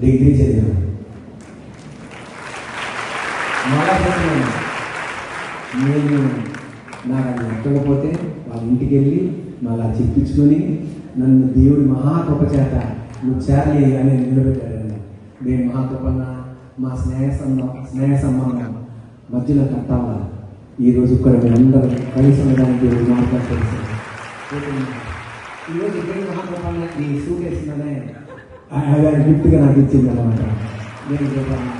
Degree చదివాను మళ్ళా నేను నాకు అది ఎక్కకపోతే వాళ్ళ ఇంటికి వెళ్ళి మళ్ళా చెప్పించుకొని నన్ను దేవుడి మహాకృప చేత నువ్వు చేరలి అని నిలబెట్టాడండి మేము మహాకృపన్న మా స్నేహ సంబంధం స్నేహ సంబంధం మధ్యలో కట్టాలా? ఈరోజు ఇక్కడ అందరూ కలిసి ఉండడానికి దేవుడు ఈరోజు ఇక్కడ మహాకృపన్న ఈ సూట్ వేసిందనే ఆయన గిఫ్ట్గా నాకు ఇచ్చింది అనమాట నేను చెప్పాను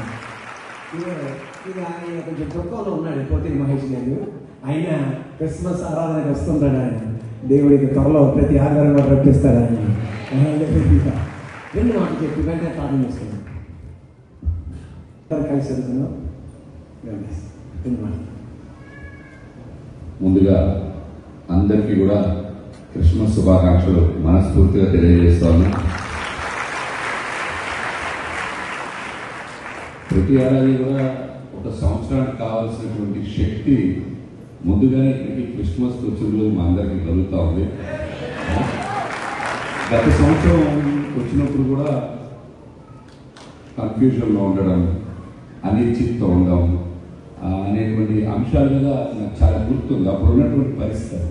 ఇక ఆయన కొంచెం దుఃఖంలో ఉన్నాడు పోతే మహేష్ గారు. ఆయన క్రిస్మస్ ఆరాధనకి వస్తుంటాడు ఆయన. దేవుడికి త్వరలో ప్రతి ఆధారంగా కూడా రప్పిస్తాడు ఆయన. రెండు మాట చెప్పి వెంటనే ప్రార్థన చేస్తాను కలిసి ముందుగా అందరికీ కూడా క్రిస్మస్ శుభాకాంక్షలు మనస్ఫూర్తిగా తెలియజేస్తాను. ప్రతి ఏడాది కూడా ఒక సంవత్సరానికి కావాల్సినటువంటి శక్తి ముందుగానే ప్రతి క్రిస్మస్ వచ్చిన రోజు మా అందరికీ కలుగుతూ ఉంది. గత సంవత్సరం వచ్చినప్పుడు కూడా కన్ఫ్యూజన్లో ఉండడం అనిశ్చితతో ఉండడం అనేటువంటి అంశాల మీద నాకు చాలా గుర్తుంది. అప్పుడు ఉన్నటువంటి పరిస్థితి.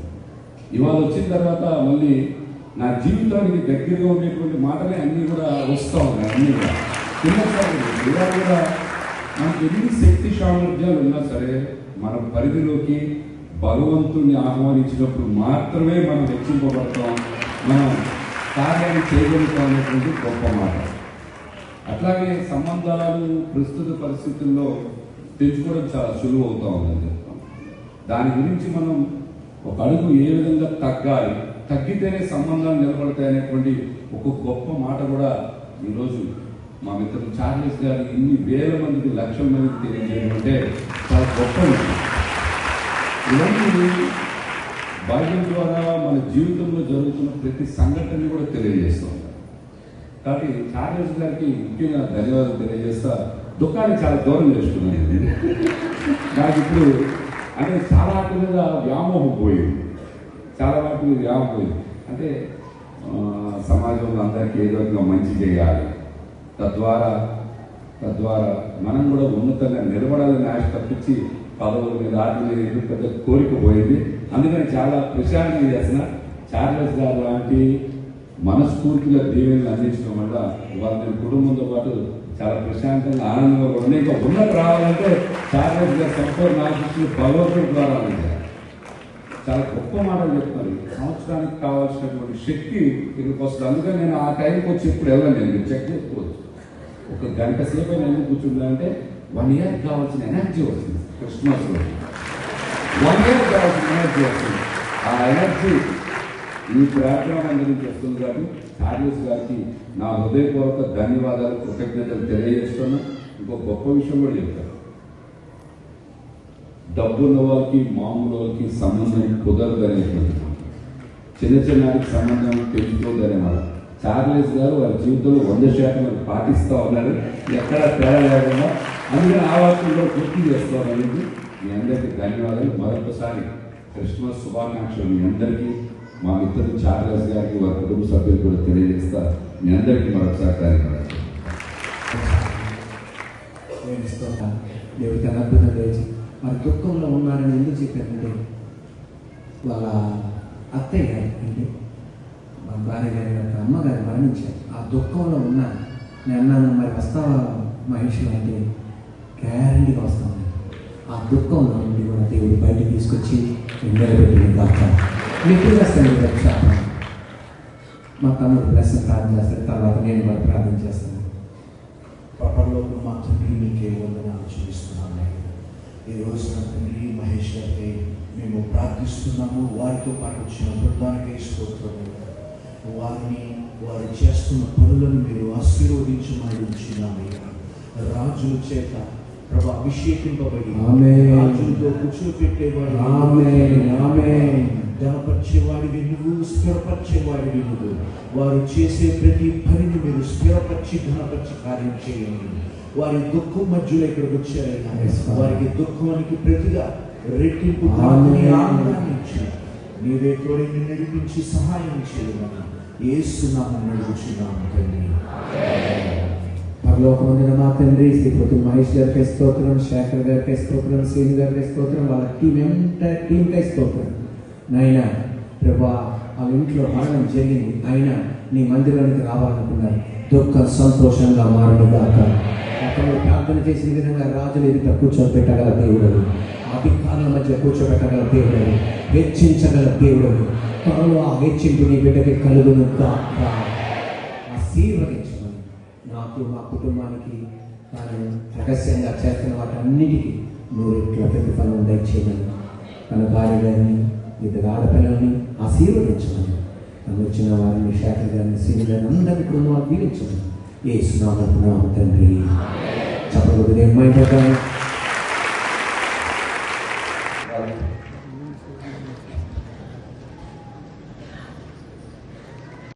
ఇవాళ వచ్చిన తర్వాత మళ్ళీ నా జీవితానికి దగ్గరగా ఉండేటువంటి మాటలే అన్నీ కూడా వస్తూ ఉన్నాయి అన్నీ కూడా. ఇలా కూడా మనకు ఎన్ని శక్తి సామర్థ్యాలు ఉన్నా సరే మన పరిధిలోకి భగవంతుణ్ణి ఆహ్వానించినప్పుడు మాత్రమే మనం హెచ్చింపబడతాం మనం కార్యాన్ని చేయగలుగుతాం అనేటువంటి గొప్ప మాట. అట్లాగే సంబంధాలు ప్రస్తుత పరిస్థితుల్లో తెచ్చుకోవడం చాలా సులువు అవుతా ఉందని చెప్తాం దాని గురించి మనం ఒక అడుగు ఏ విధంగా తగ్గాలి తగ్గితేనే సంబంధాలు నిలబడతాయి అనేటువంటి ఒక గొప్ప మాట కూడా ఈరోజు మా మిత్రులు చార్లెస్ గారు ఇన్ని వేల మందికి లక్షల మందికి తెలియజేయడం అంటే చాలా గొప్ప విషయం. ఇవన్నీ బైబిల్ ద్వారా మన జీవితంలో జరుగుతున్న ప్రతి సంఘటనని కూడా తెలియజేస్తూ ఉంటారు. కాబట్టి చార్లెస్ గారికి ముఖ్యంగా ధన్యవాదాలు తెలియజేస్తా దుఃఖాన్ని చాలా దూరం చేసుకున్నాను నేను. నాకు ఇప్పుడు అంటే చాలా వాటి మీద వ్యామోహం పోయింది. చాలా వాటి మీద వ్యామోహం పోయింది. అంటే సమాజంలో అందరికీ ఏదో మంచి చేయాలి. తద్వారా తద్వారా మనం కూడా ఉన్నతంగా నిలబడాలని ఆశ తప్పించి పదవుల మీద ఆటల మీద పెద్ద కోరిక పోయింది. అందుకని చాలా ప్రశాంతంగా చేసిన చార్లెస్ గారు లాంటి మనస్ఫూర్తిగా దీవెనలు అందించడం వల్ల వాళ్ళ నేను కుటుంబంతో పాటు చాలా ప్రశాంతంగా ఆనందంగా కూడా ఇంకా ఉన్నది రావాలంటే చార్లెస్ గారు సంపూర్ణ ఆశిస్తులు భగవంతుడి ద్వారా చాలా గొప్ప మాటలు చెప్తున్నారు. సంవత్సరానికి కావాల్సినటువంటి శక్తి ఇక్కడికి వస్తుంది. అందుకని నేను ఆ టైంకి వచ్చి ఇప్పుడు వెళ్ళను. నేను చెక్ చేసుకోవచ్చు. ఒక గంట సేపు నేను కూర్చుంటా అంటే వన్ ఇయర్ కావాల్సిన ఎనర్జీ వస్తుంది. క్రిస్మస్ రోజు. వన్ ఇయర్ కావాల్సిన ఎనర్జీ వస్తుంది. ఆ ఎనర్జీ ఈ ప్రార్థన అందరించి వస్తుంది కాబట్టి కార్యస్ గారికి నా హృదయపూర్వక ధన్యవాదాలు కృతజ్ఞతలు తెలియజేస్తున్నా. ఇంకో గొప్ప విషయం కూడా చెప్తాను. డబ్బున్న వాళ్ళకి మామూలు వాళ్ళకి సంబంధం కుదరదు అనేటువంటి చిన్న చిన్నకి సంబంధం పెంచుకోదు అనేవాడు చార్లెస్ గారు వారి జీవితంలో వంద శాతం అది పాటిస్తూ ఉన్నారు. ఎక్కడ తేడా లేకుండా అందుకని ఆ వాక్యంలో పూర్తి చేస్తామనేది మీ అందరికీ ధన్యవాదాలు. మరొకసారి క్రిస్మస్ శుభాకాంక్షలు మీ అందరికీ మా మిత్రులు చార్లెస్ గారికి వారి కుటుంబ సభ్యులు కూడా తెలియజేస్తా. మీ అందరికీ మరొకసారి ధన్యవాదాలు. దేవుడికి అది అద్భుతం చేసి వారి దుఃఖంలో ఉన్నారని ఎందుకు చెప్పారంటే వాళ్ళ అత్తయ్య గారు అంటే మా భార్య గారి యొక్క అమ్మగారు మరణించారు. ఆ దుఃఖంలో ఉన్న నేను అన్నాను మరి వస్తావా మహేష్ అంటే గ్యారంటీగా వస్తాను. ఆ దుఃఖంలో నుండి కూడా దేవుడు బయటికి తీసుకొచ్చి నిలబెట్టి కాక చేస్తాను రక్షాపణ మా తమ్ముడు ప్రశ్న ప్రార్థన చేస్తాడు. తర్వాత నేను కూడా ప్రార్థన చేస్తాను. పరలోకి మా తండ్రి మీకే వందనాలు చూపిస్తున్నాను ఈ రోజు నా తండ్రి మహేష్ గారికి మేము ప్రార్థిస్తున్నాము. వారితో పాటు వచ్చిన బృందానికి స్తోత్రం. వారిని వారు చేస్తున్న పనులను మీరు ఆశీర్వదించమని ఉంచున్నామయ్యా. రాజుల చేత ప్రభు అభిషేకింపబడి. రాజులతో ఆమేన్. ధనపరిచేవాడివి నువ్వు స్థిరపరిచేవాడివి నువ్వు. వారు చేసే ప్రతి పనిని మీరు స్థిరపరిచి ధనపరిచి కార్యం చేయండి. వారి దుఃఖం మధ్యలో ఇక్కడికి వచ్చారైనా. వారికి దుఃఖానికి ప్రతిగా రెట్టింపు ఆనందాన్ని నీవే తోడిని నడిపించి సహాయం చేయమని ఏసునామం నడుచున్నాము తండ్రి. పరలోకమందిన మా తండ్రి శ్రీపతి మహేష్ గారికి స్తోత్రం శేఖర్ గారికి స్తోత్రం శ్రీని గారికి స్తోత్రం వాళ్ళ టీం ఎంత టీంకే స్తోత్రం. నాయన ప్రభా వాళ్ళ ఇంట్లో మరణం జరిగింది. ఆయన నీ మందిరానికి రావాలనుకున్నారు దుఃఖం సంతోషంగా మారడం కాక అతను ప్రార్థన చేసిన విధంగా రాజులు ఎదుట పెట్టగల దేవుడు అధికారుల మధ్య కూర్చోబెట్టగల దేవుడు హెచ్చించగల దేవుడు త్వరలో ఆ హెచ్చింపు నీ బిడ్డకి కలుగును గాక ఆశీర్వదించమని నాకు మా కుటుంబానికి తాను రహస్యంగా చేస్తున్న వాటన్నిటికీ నూరెట్ల ప్రతిఫలం దయచేయమని తన భార్య గారిని ఇద్దరు ఆడపిల్లల్ని ఆశీర్వదించమని తను వచ్చిన వారిని శాఖర్ గారిని శ్రీ అందరి కుటుంబాలు దీవించమని ఏ సునామం తండ్రి. చెప్పబోతుంది ఏమైనా